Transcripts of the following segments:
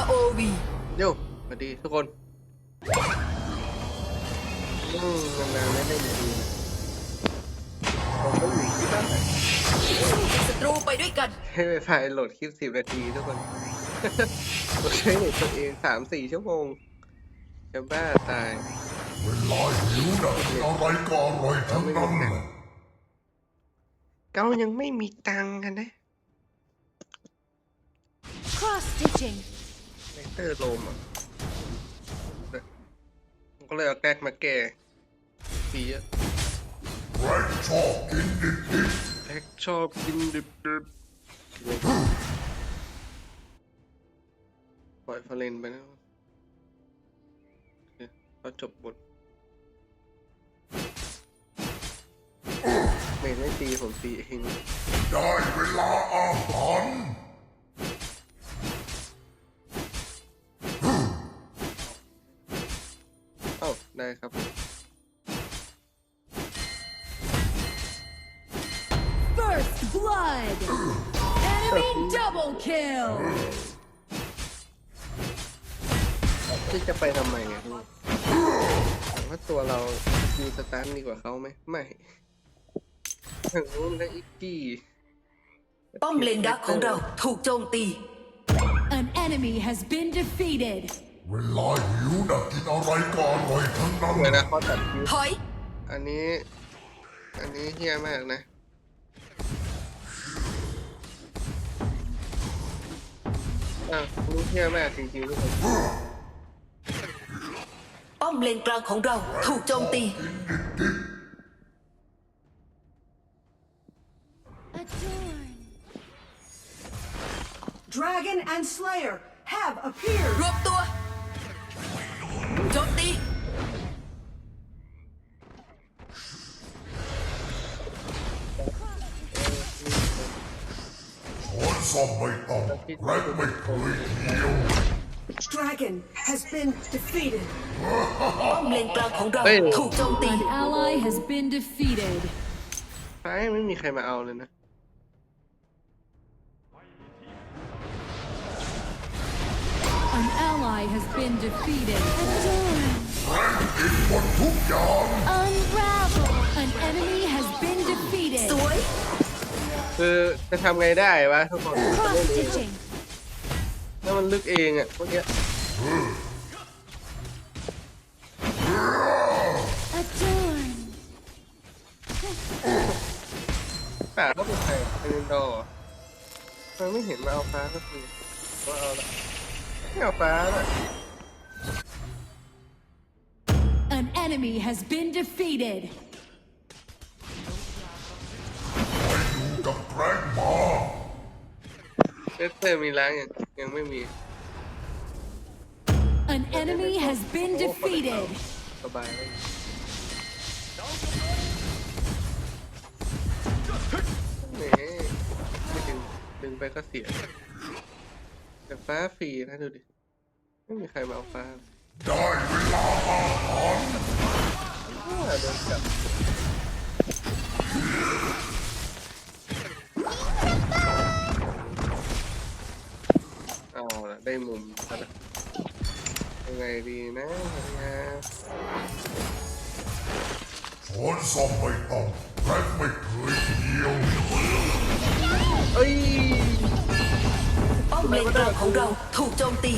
ROV โย่สวัสดีทุกคนอืมนานๆไม่ได้ดูผมก็อยู่ที่บ้านศัตรูไปด้วยกัน ให้ไวไฟโหลดคลิปสิบนาทีทุกคนผมใช้เน็ตตัวเองสามสี่ชั่วโมงจะบ้าตายเวลาหิวนะอะไรก็อร่อยทั้งนั้นแหละเก้ายังไม่มีตังค์กันนะ Cross stitching. เลเตอร์โลมอะผมก็เลยเอาแกล้มาแก้ปีอะแรกชอบกินดิบแท็กชอบกินดิบดิบปล่อยฟาเรนไปนะเคเราจบบทเมนไม่ตีผมตีเองได้เวลาอาหาร อ้าได้ครับ First blood. Enemy double kill. ที่จะไปทำไมเนี่ยพี่ว่าตัวเรามีสตาร์ทดีกว่าเขาไหมไม่ทางนู้นและอีกกี้ป้อมเลนดักของเราถูกโจมตี An enemy has been defeated. เวลาหิวนะกินอะไรก็อร่อยทั้งนั้นเลยนะเขาตัดคิวถอย อันนี้ อันนี้เฮี้ยมากนะ อะรู้เฮี้ยมากจริงๆทุกคนป้อมเลนกลางของเราถูกโจมตี Adorn. Dragon and Slayer have appeared. รวบตัว Dragon has been defeated. ป้อมเลนกลางของเรา เฮ้ย ถูกโจมตี An ally has been defeated. ท้ายไม่มีใครมาเอาเลยนะ An ally has been defeated. Adorn. กินหมดทุกอย่าง Unravel. An enemy has been defeated. สวย คือจะทำไงได้วะทุกคน Cross stitching. ถ้ามันลึกเองอะเมื่อกี้ Adorn. ป่าก็เป็นใครเป็นโดอร์มันไม่เห็นมาเอาฟ้าก็คือว่าเอาละไม่เอาฟ้าละ An enemy has been defeated. สเตอร์มีล้างยังยังไม่มี An enemy has been defeated. สบายเลยแหมไม่ดึงดึงไปก็เสีย แต่ฟ้าฟรีนะดูดิ ไม่มีใครมาเอาฟ้าได้เวลาอาหารอ่าโดนจับ เอาละได้มุมแล้วนะยังไงดีนะยังไงช้อนซ่อมไม่ต้องแรกไม่เคยเที่ยวเอ้ยป้อมเลนกลางของเราถูกโจมตี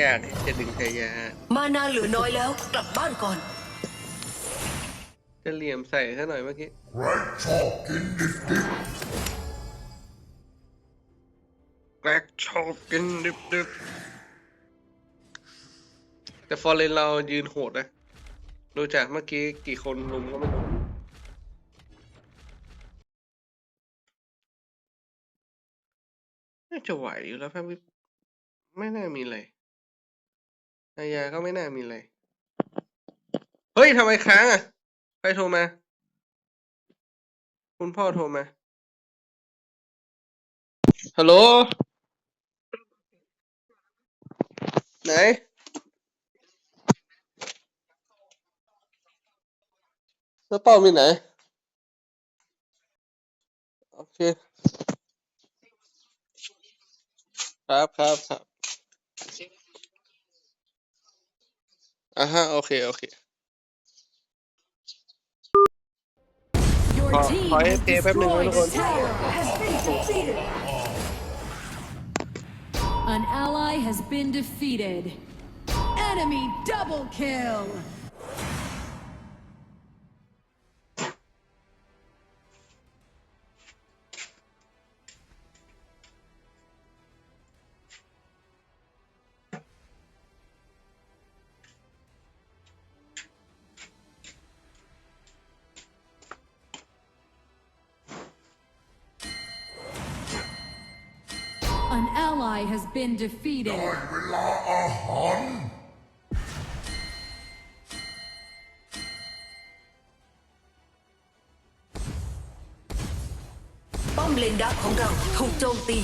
ยากที่จะดึงใจยามานาเหลือน้อยแล้วกลับบ้านก่อน จะเหลี่ยมใส่ซะหน่อยเมื่อกี้แรกชอบกินดิบแกรกชอบกินดิบๆแต่ฟอร์เรนเรายืนโหดนะดูจากเมื่อกี้กี่คนลุมก็ไม่รู้น่าจะไหวอยู่แล้วครับไม่น่ามีอะไรนายาก็ไม่น่ามีอะไร เฮ้ยทำไมค้างอะ ใครโทรมา คุณพ่อโทรมา ฮัลโหล ไหน แล้วเป้ามีไหน โอเค ครับครับครับอ่าฮะ โอเค โอเค Your Ờ, team hỏi has em phép đừng nói destroyed luôn. a tower. Has been defeated. An ally has been defeated. Enemy double kill. An ally has been defeated. ได้เวลาอาหารป้อมเลนดักของเราถูกโจมตี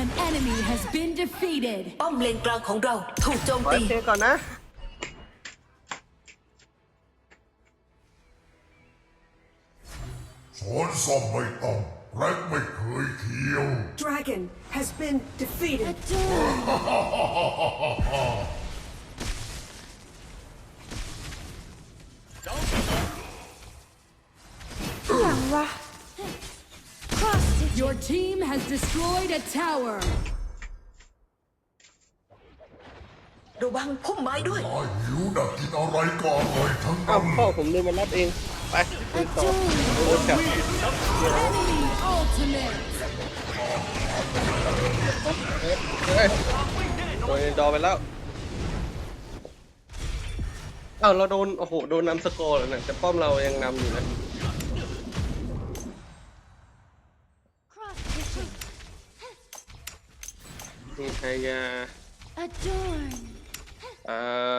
An enemy has been defeated. ป้อมเลนกลางของเราถูกโจมขอตีเทก่อนนะ อนซ่อมไม่ต้องแร็กไม่เคยเคี้ยว Dragon has been defeated. Your team has destroyed a tower. ระวังพุ่มไม้ด้วยตายหิวดักกินอะไรก็อร่อยทั้งอ้านั้วนพ่อผมเดินมารับเอง ไปไปต่อโอ้จับ Enemy ultimate. เฮ้ยโดนดอไปแล้วอ้าวเราโดน โอ้โห โดนนำสกอร์แล้วนะแต่ป้อมเรายังนำอยู่นะนี่ไฮยา Adorn. เอ่อ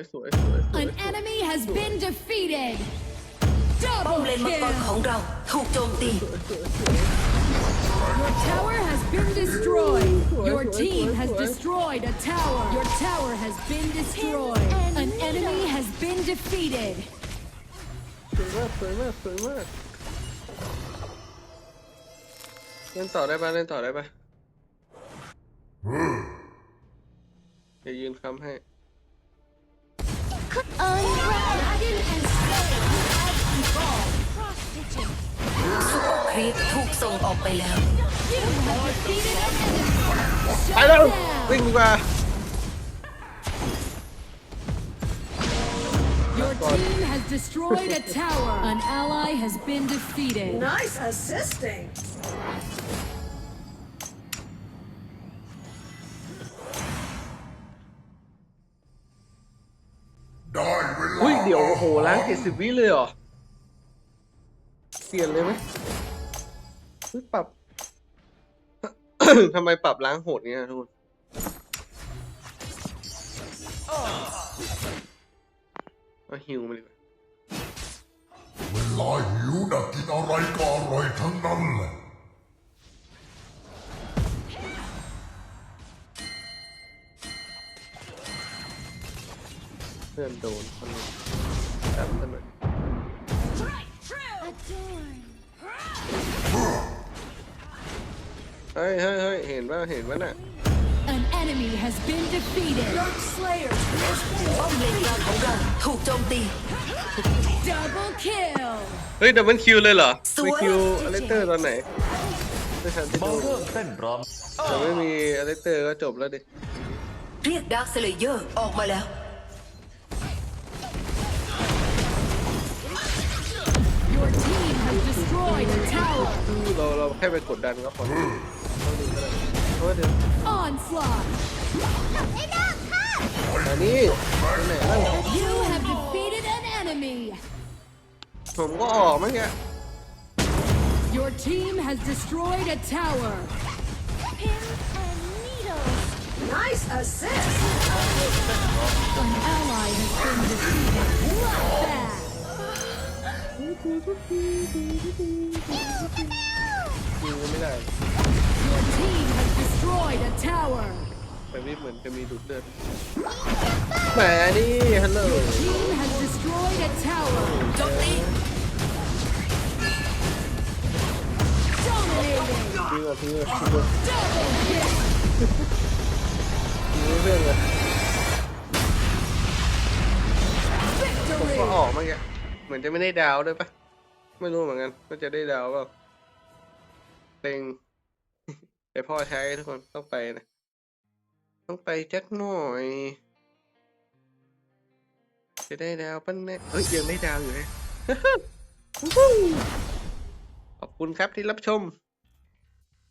ยสวย An enemy has been defeated. ป้อม Double เลนมังกรขอ kill. งเราถูกโจมตี Your tower has been destroyed. Your team has destroyed a tower. Your tower has been destroyed. An enemy has been defeated. สวยมากสวยมากสวยมากเล่นต่อได้ปะเล่นต่อได้ปะเดี๋ยวยืนค้ำให้ Dragon and Slayer have evolved. ครีปถูกส่งออกไปแล้ว You have defeated an enemy. ไปแล้ว Shut down. วิ่งดีกว่า Your team has destroyed a tower. An ally has been defeated. Nice assisting. ได้เวลาอุ้ยเดี๋ยวโอ้โหล้างเจ็ดสิบวิเลยเหรอ เปลี่ยนเลยไหมเฮ้ยปรับ ทำไมปรับล้างโหดเงี้ยทุกคน เอาฮิวมาดีกว่าเวลาหิวดักกินอะไรก็อร่อยทั้งนั้นแหละเพื่อนโดนคนหนึงแอบกันหน่อยเฮ้ยเฮ้ยเฮ้ยเห็นป่ะเห็นป่ะน่ะ An enemy has been defeated. Dark Slayer has been ป้อมเลนกลางของเราถูกโจมตี Double kill. เฮ้ยดับเบิลคิวเลยเหรอสวยไปคิวอเลสเตอร์ตอนไหนไม่ทันที่มาดูเริ่มเต้นรแต่ไม่มีอเลสเตอร์ก็จบแล้วดิเรียกดาร์คสเลเยอร์ออกมาแล้ว Your team has destroyed a tower. เราเราแค่ไปกดดันก็พอเพรา ะว่าเดี๋ยว Onslaught. อันนี้อันไหนบ้าง You have defeated an enemy. ผมก็ออกเมื่อกี้ Your team has destroyed a tower. nice assist. An ally has been defeated. Bloodbath. ยิงก็ไม่ได้ Your team has destroyed a tower. แต่วิเหมือนจะมีดูดเลือดแหมนี่ฮัลโหล Team has destroyed a tower. โจมตี Dominating. ทิ้งก่อนทิ้งก่อนทิ้งก่อน Double kill. ทิ้งเรื่องเลยผม Victory. ก็ออกเมื่อกี้เหมือนจะไม่ได้ดาวด้วยปะไม่รู้เหมือนกันว่าจะได้ดาวเปล่าเต็ง แต่พ่อใช้ทุกคนต้องไปนะ ต้องไปจักหน่อย จะได้ดาวปั้นแน่เฮ้ยยังไม่ดาวอยู่นะขอบคุณครับที่รับชม